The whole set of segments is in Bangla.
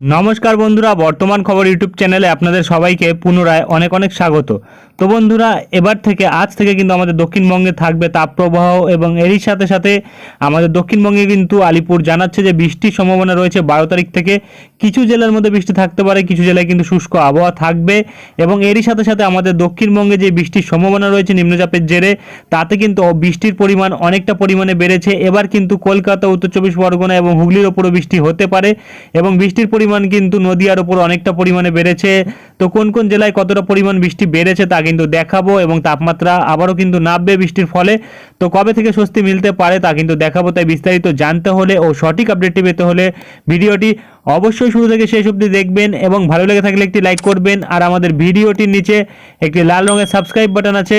নমস্কার বন্ধুরা, বর্তমান খবর ইউটিউব চ্যানেলে আপনাদের সবাইকে পুনরায় অনেক অনেক স্বাগত। তো বন্ধুরা, এবার থেকে, আজ থেকে কিন্তু আমাদের দক্ষিণবঙ্গে থাকবে তাপপ্রবাহ এবং এরই সাথে সাথে আমাদের দক্ষিণবঙ্গে কিন্তু আলিপুর জানাচ্ছে যে বৃষ্টির সম্ভাবনা রয়েছে বারো তারিখ থেকে। কিছু জেলার মধ্যে বৃষ্টি থাকতে পারে, কিছু জেলায় কিন্তু শুষ্ক আবহাওয়া থাকবে এবং এরই সাথে সাথে আমাদের দক্ষিণবঙ্গে যে বৃষ্টির সম্ভাবনা রয়েছে নিম্নচাপের জেরে, তাতে কিন্তু বৃষ্টির পরিমাণ অনেকটা পরিমাণে বেড়েছে। এবার কিন্তু কলকাতা, উত্তর চব্বিশ পরগনা এবং হুগলির ওপরও বৃষ্টি হতে পারে এবং বৃষ্টির কিন্তু নদীয়ার ওপর অনেকটা পরিমাণে বেড়েছে। তো কোন কোন জেলায় কতটা পরিমাণ বৃষ্টি বেড়েছে তা কিন্তু দেখাবো এবং তাপমাত্রা আবারও কিন্তু নামবে বৃষ্টির ফলে। তো কবে থেকে স্বস্তি মিলতে পারে তা কিন্তু দেখাবো, তাই বিস্তারিত জানতে হলে ও সঠিক আপডেটটি পেতে হলে ভিডিওটি অবশ্যই শুরু থেকে শেষ অবধি দেখবেন এবং ভালো লেগে থাকলে একটি লাইক করবেন। আর আমাদের ভিডিওটির নিচে একটি লাল রঙের সাবস্ক্রাইব বাটন আছে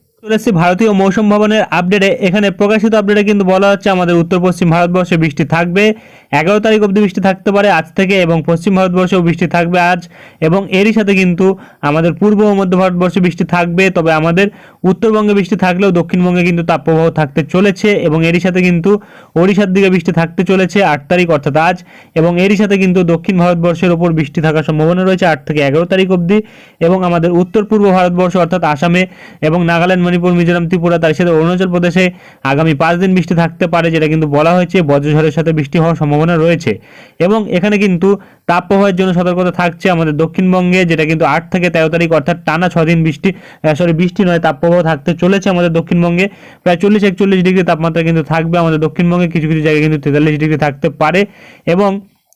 চলে এসেছি ভারতীয় মৌসুম ভবনের আপডেটে। এখানে প্রকাশিত আপডেটে কিন্তু বলা হচ্ছে, আমাদের উত্তর পশ্চিম ভারতবর্ষে বৃষ্টি থাকবে। এগারো তারিখ অবধি বৃষ্টি থাকতে পারে আজ থেকে এবং পশ্চিম ভারতবর্ষেও বৃষ্টি থাকবে আজ এবং এরই সাথে কিন্তু আমাদের পূর্ব ও মধ্য ভারতবর্ষে বৃষ্টি থাকবে। তবে আমাদের উত্তরবঙ্গে বৃষ্টি থাকলেও দক্ষিণবঙ্গে কিন্তু তাপপ্রবাহ থাকতে চলেছে এবং এরই সাথে কিন্তু ওড়িশার দিকে বৃষ্টি থাকতে চলেছে আট তারিখ অর্থাৎ আজ এবং এরই সাথে কিন্তু দক্ষিণ ভারতবর্ষের ওপর বৃষ্টি থাকার সম্ভাবনা রয়েছে আট থেকে এগারো তারিখ অবধি এবং আমাদের উত্তর পূর্ব ভারতবর্ষ অর্থাৎ আসামে এবং নাগাল্যান্ড মণিপুর, মিজোরাম, ত্রিপুরা, তার সাথে অরুণাচল প্রদেশে আগামী পাঁচ দিন বৃষ্টি থাকতে পারে, যেটা কিন্তু বলা হয়েছে বজ্রঝড়ের সাথে বৃষ্টি হওয়ার সম্ভাবনা রয়েছে। এবং এখানে কিন্তু তাপপ্রবাহের জন্য সতর্কতা থাকছে আমাদের দক্ষিণবঙ্গে, যেটা কিন্তু আট থেকে তেরো তারিখ, অর্থাৎ টানা ছদিন বৃষ্টি সরি বৃষ্টি নয়, তাপপ্রবাহ থাকতে চলেছে আমাদের দক্ষিণবঙ্গে। প্রায় চল্লিশ, একচল্লিশ ডিগ্রি তাপমাত্রা কিন্তু থাকবে আমাদের দক্ষিণবঙ্গে, কিছু কিছু জায়গায় কিন্তু তেতাল্লিশ ডিগ্রি থাকতে পারে। এবং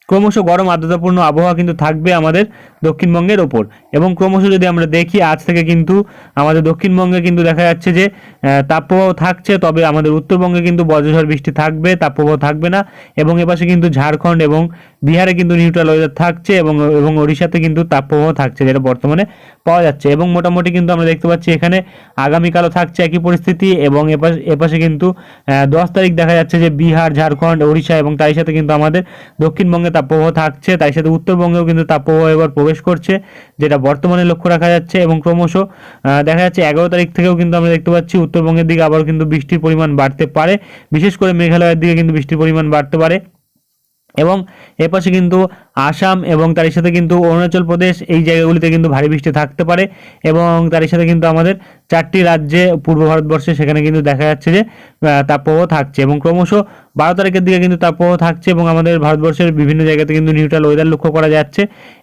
ক্রমশ গরম, আর্দ্রতাপূর্ণ আবহাওয়া কিন্তু থাকবে আমাদের দক্ষিণবঙ্গের ওপর। এবং ক্রমশ যদি আমরা দেখি, আজ থেকে কিন্তু আমাদের দক্ষিণবঙ্গে কিন্তু দেখা যাচ্ছে যে তাপপ্রবাহ থাকছে, তবে আমাদের উত্তরবঙ্গে কিন্তু বজ্রঝড় বৃষ্টি থাকবে, তাপপ্রবাহ থাকবে না। এবং এপাশে কিন্তু ঝাড়খণ্ড এবং বিহারে কিন্তু নিউট্রাল ওয়েদার থাকছে এবং এবং ওড়িশাতে কিন্তু তাপপ্রবাহ থাকছে, যেটা বর্তমানে পাওয়া যাচ্ছে। এবং মোটামুটি কিন্তু আমরা দেখতে পাচ্ছি এখানে আগামীকালও থাকছে একই পরিস্থিতি এবং এপাশে এপাশে কিন্তু দশ তারিখ দেখা যাচ্ছে যে বিহার, ঝাড়খণ্ড, ওড়িশা এবং তাই সাথে কিন্তু আমাদের দক্ষিণবঙ্গে তাপপ্রবাহ থাকছে তাই সাথে উত্তরবঙ্গেও কিন্তু তাপপ্রবাহ এবার প্রবেশ করছে, যেটা বর্তমানে লক্ষ্য রাখা যাচ্ছে এবং ক্রমশ দেখা যাচ্ছে এগারো তারিখ থেকেও কিন্তু আমরা দেখতে পাচ্ছি উত্তরবঙ্গের দিকে আবারও কিন্তু বৃষ্টির পরিমাণ বাড়তে পারে। বিশেষ করে মেঘালয়ের দিকে কিন্তু বৃষ্টির পরিমাণ বাড়তে পারে। এবং এপাশে কিন্তু আসাম এবং তার সাথে কিন্তু অরুণাচল প্রদেশ, এই জায়গাগুলিতে কিন্তু ভারী বৃষ্টি থাকতে পারে এবং তার সাথে কিন্তু আমাদের চারটি রাজ্যে পূর্ব ভারতবর্ষে সেখানে কিন্তু দেখা যাচ্ছে যে তাপপ্রবাহ থাকছে এবং ক্রমশ বারো তারিখের দিকে কিন্তু তাপপ্রবাহ থাকছে এবং আমাদের ভারতবর্ষের বিভিন্ন জায়গাতে কিন্তু নিউট্রাল ওয়েদার লক্ষ্য করা যাচ্ছে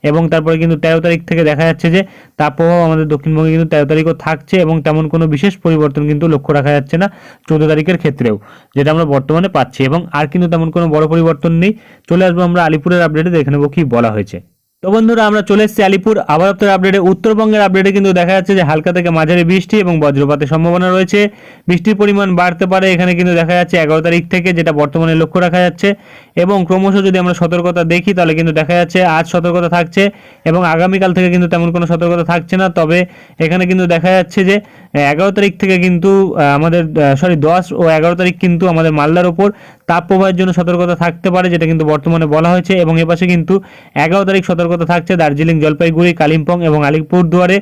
এবং তারপরে কিন্তু তেরো তারিখ থেকে দেখা যাচ্ছে যে, তাপপ্রবাহ আমাদের দক্ষিণবঙ্গে কিন্তু তেরো তারিখও থাকছে এবং তেমন কোনো বিশেষ পরিবর্তন কিন্তু লক্ষ্য রাখা যাচ্ছে না চৌদ্দ তারিখের ক্ষেত্রেও, যেটা আমরা বর্তমানে পাচ্ছি এবং আর কিন্তু তেমন কোনো বড় পরিবর্তন নেই। চলে আসব আমরা আলিপুরের আপডেটে দেখে নেব কি বলা হয়েছে? তো বন্ধুরা, আমরা চলে এসেছি আলিপুর। আবার আপডেটে উত্তরবঙ্গের আপডেটে কিন্তু দেখা যাচ্ছে যে হালকা থেকে মাঝারি বৃষ্টি এবং বজ্রপাতের সম্ভাবনা রয়েছে। বৃষ্টির পরিমাণ বাড়তে পারে, এখানে কিন্তু দেখা যাচ্ছে এগারো তারিখ থেকে, যেটা বর্তমানে লক্ষ্য রাখা যাচ্ছে। এবং ক্রমশ যদি আমরা সতর্কতা দেখি, তাহলে কিন্তু দেখা যাচ্ছে আজ সতর্কতা থাকছে এবং আগামীকাল থেকে কিন্তু তেমন কোনো সতর্কতা থাকছে না। তবে এখানে কিন্তু দেখা যাচ্ছে যে এগারো তারিখ থেকে কিন্তু আমাদের সরি দশ ও এগারো তারিখ কিন্তু আমাদের মালদার ওপর তাপ প্রবাহের জন্য সতর্কতা থাকতে পারে, যেটা কিন্তু বর্তমানে বলা হয়েছে। এবং এপাশে কিন্তু এগারো তারিখ সতর্কতা থাকছে দার্জিলিং, জলপাইগুড়ি, কালিম্পং এবং আলিপুরদুয়ারে।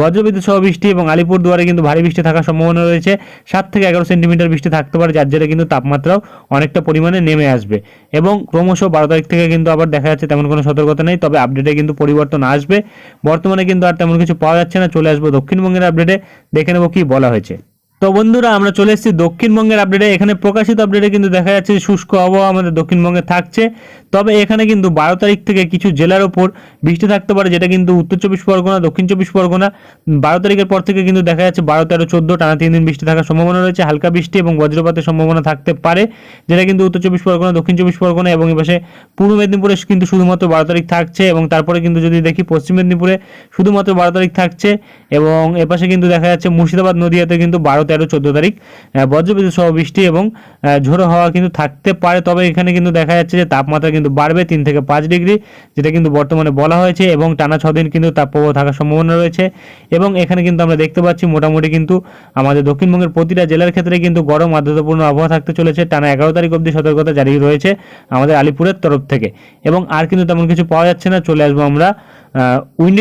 বজ্রবিদ্যুৎ সহ বৃষ্টি এবং আলিপুরদুয়ারে কিন্তু ভারী বৃষ্টি থাকার সম্ভাবনা রয়েছে। সাত থেকে এগারো সেন্টিমিটার বৃষ্টি থাকতে পারে, যার জেরে কিন্তু তাপমাত্রাও অনেকটা পরিমাণে নেমে আসবে। এবং ক্রমশ বারো তারিখ থেকে কিন্তু আবার দেখা যাচ্ছে তেমন কোনো সতর্কতা নেই, তবে আপডেটে কিন্তু পরিবর্তন আসবে। বর্তমানে কিন্তু আর তেমন কিছু পাওয়া যাচ্ছে না, চলে আসব দক্ষিণবঙ্গের আপডেটে দেখে নেব কি বলা হয়েছে। তো বন্ধুরা, আমরা চলে এসেছি দক্ষিণবঙ্গের আপডেটে এখানে প্রকাশিত আপডেটে কিন্তু দেখা যাচ্ছে শুষ্ক আবহাওয়া আমাদের দক্ষিণবঙ্গে থাকছে। তবে এখানে কিন্তু বারো তারিখ থেকে কিছু জেলার ওপর বৃষ্টি থাকতে পারে, যেটা কিন্তু উত্তর চব্বিশ পরগনা, দক্ষিণ চব্বিশ পরগনা। বারো তারিখের পর থেকে কিন্তু দেখা যাচ্ছে বারো, তেরো, চোদ্দ, টানা তিন দিন বৃষ্টি থাকার সম্ভাবনা রয়েছে। হালকা বৃষ্টি এবং বজ্রপাতের সম্ভাবনা থাকতে পারে, যেটা কিন্তু উত্তর চব্বিশ পরগনা, দক্ষিণ চব্বিশ পরগনা এবং এপাশে পূর্ব মেদিনীপুরে কিন্তু শুধুমাত্র বারো তারিখ থাকছে এবং তারপরে কিন্তু যদি দেখি পশ্চিম মেদিনীপুরে শুধুমাত্র বারো তারিখ থাকছে এবং এপাশে কিন্তু দেখা যাচ্ছে মুর্শিদাবাদ নদীয়াতে কিন্তু বারো তেরো, চোদ্দ তারিখ। বজ্রবিদ্যুৎ সহ বৃষ্টি এবং ঝোড়ো হাওয়া কিন্তু থাকতে পারে। তবে এখানে কিন্তু দেখা যাচ্ছে যে তাপমাত্রা কিন্তু বাড়বে তিন থেকে পাঁচ ডিগ্রি, যেটা কিন্তু বর্তমানে বলা হয়েছে এবং টানা ছ দিন কিন্তু তাপপ্রবাহ থাকার সম্ভাবনা রয়েছে। এবং এখানে কিন্তু আমরা দেখতে পাচ্ছি মোটামুটি কিন্তু আমাদের দক্ষিণবঙ্গের প্রতিটা জেলার ক্ষেত্রে কিন্তু গরম আর্দ্রতাপূর্ণ আবহাওয়া থাকতে চলেছে। টানা এগারো তারিখ অবধি সতর্কতা জারি রয়েছে আমাদের আলিপুরের তরফ থেকে। এবং আর কিন্তু তেমন কিছু পাওয়া যাচ্ছে না, চলে আসব আমরা উইন্ডি